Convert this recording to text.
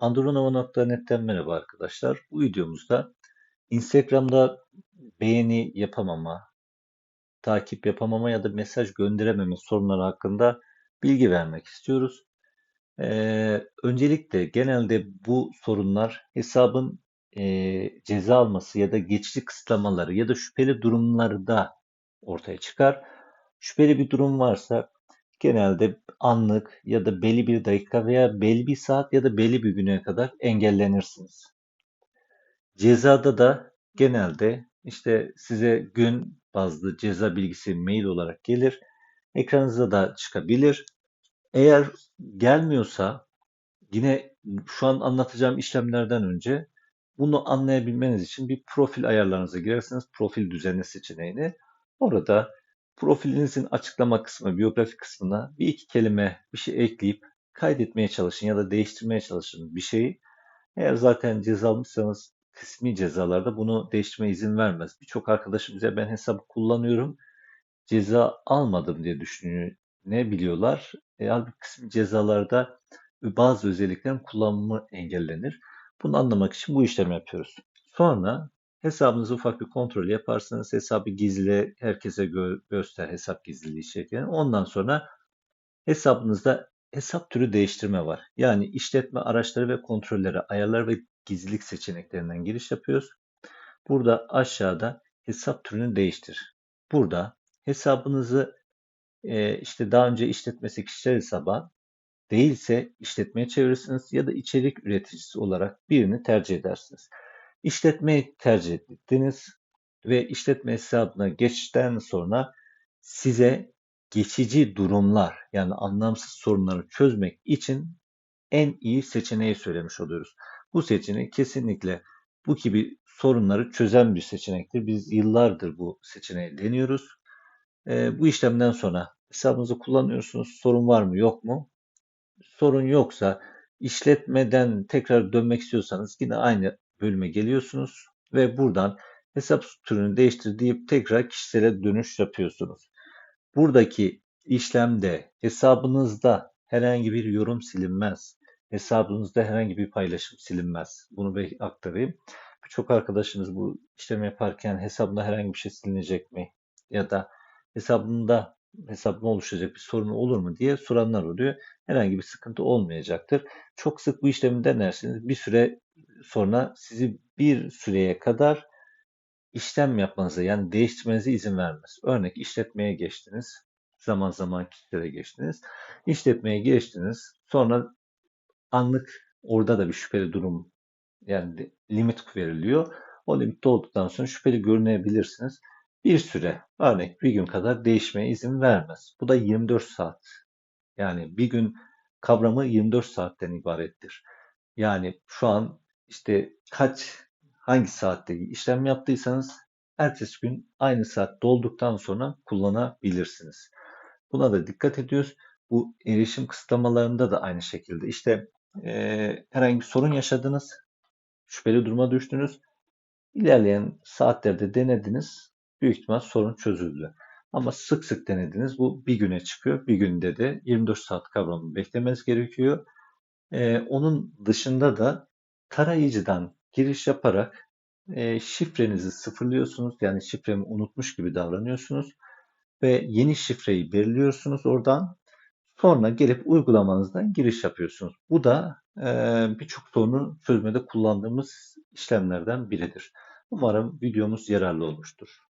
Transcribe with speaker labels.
Speaker 1: Andronova.net'ten merhaba arkadaşlar. Bu videomuzda Instagram'da beğeni yapamama, takip yapamama ya da mesaj gönderememe sorunları hakkında bilgi vermek istiyoruz. Ee, öncelikle genelde bu sorunlar hesabın e, ceza alması ya da geçici kısıtlamaları ya da şüpheli durumlarda ortaya çıkar. Şüpheli bir durum varsa genelde anlık ya da belli bir dakika veya belli bir saat ya da belli bir güne kadar engellenirsiniz. Cezada da genelde işte size gün bazlı ceza bilgisi mail olarak gelir. Ekranınıza da çıkabilir. Eğer gelmiyorsa yine şu an anlatacağım işlemlerden önce bunu anlayabilmeniz için bir profil ayarlarınıza girersiniz. Profil düzenli seçeneğini. Orada profilinizin açıklama kısmı, biyografi kısmına bir iki kelime bir şey ekleyip kaydetmeye çalışın ya da değiştirmeye çalışın bir şeyi. Eğer zaten ceza almışsanız kısmi cezalarda bunu değiştirmeye izin vermez. Birçok arkadaşım bize ben hesabı kullanıyorum ceza almadım diye düşünüyor. Ne biliyorlar? E, halbuki kısmi cezalarda bazı özelliklerin kullanımı engellenir. Bunu anlamak için bu işlemi yapıyoruz. Sonra hesabınızı ufak bir kontrol yaparsınız. Hesabı gizli, herkese gö- göster hesap gizliliği şeklinde. Ondan sonra hesabınızda hesap türü değiştirme var. Yani işletme araçları ve kontrolleri, ayarlar ve gizlilik seçeneklerinden giriş yapıyoruz. Burada aşağıda hesap türünü değiştir. Burada hesabınızı e, işte daha önce işletmesi kişisel hesaba değilse işletmeye çevirirsiniz ya da içerik üreticisi olarak birini tercih edersiniz. İşletmeyi tercih ettiniz ve işletme hesabına geçten sonra size geçici durumlar yani anlamsız sorunları çözmek için en iyi seçeneği söylemiş oluyoruz. Bu seçenek kesinlikle bu gibi sorunları çözen bir seçenektir. Biz yıllardır bu seçeneği deniyoruz. E, bu işlemden sonra hesabınızı kullanıyorsunuz. Sorun var mı yok mu? Sorun yoksa işletmeden tekrar dönmek istiyorsanız yine aynı bölüme geliyorsunuz ve buradan hesap türünü değiştir deyip tekrar kişisele dönüş yapıyorsunuz. Buradaki işlemde hesabınızda herhangi bir yorum silinmez. Hesabınızda herhangi bir paylaşım silinmez. Bunu bir aktarayım. Birçok arkadaşınız bu işlemi yaparken hesabında herhangi bir şey silinecek mi? Ya da hesabında hesabına oluşacak bir sorun olur mu diye soranlar oluyor. Herhangi bir sıkıntı olmayacaktır. Çok sık bu işlemi denersiniz. Bir süre sonra sizi bir süreye kadar işlem yapmanıza yani değiştirmenize izin vermez. Örnek işletmeye geçtiniz. Zaman zaman kişilere geçtiniz. İşletmeye geçtiniz. Sonra anlık orada da bir şüpheli durum yani limit veriliyor. O limit olduktan sonra şüpheli görünebilirsiniz bir süre, örnek bir gün kadar değişmeye izin vermez. Bu da 24 saat. Yani bir gün kavramı 24 saatten ibarettir. Yani şu an işte kaç, hangi saatte işlem yaptıysanız ertesi gün aynı saat dolduktan sonra kullanabilirsiniz. Buna da dikkat ediyoruz. Bu erişim kısıtlamalarında da aynı şekilde. İşte e, herhangi bir sorun yaşadınız, şüpheli duruma düştünüz. İlerleyen saatlerde denediniz, büyük ihtimal sorun çözüldü. Ama sık sık denediniz. Bu bir güne çıkıyor. Bir günde de 24 saat kavramını beklemeniz gerekiyor. Ee, onun dışında da tarayıcıdan giriş yaparak e, şifrenizi sıfırlıyorsunuz. Yani şifremi unutmuş gibi davranıyorsunuz. Ve yeni şifreyi belirliyorsunuz oradan. Sonra gelip uygulamanızdan giriş yapıyorsunuz. Bu da e, birçok sorunu çözmede kullandığımız işlemlerden biridir. Umarım videomuz yararlı olmuştur.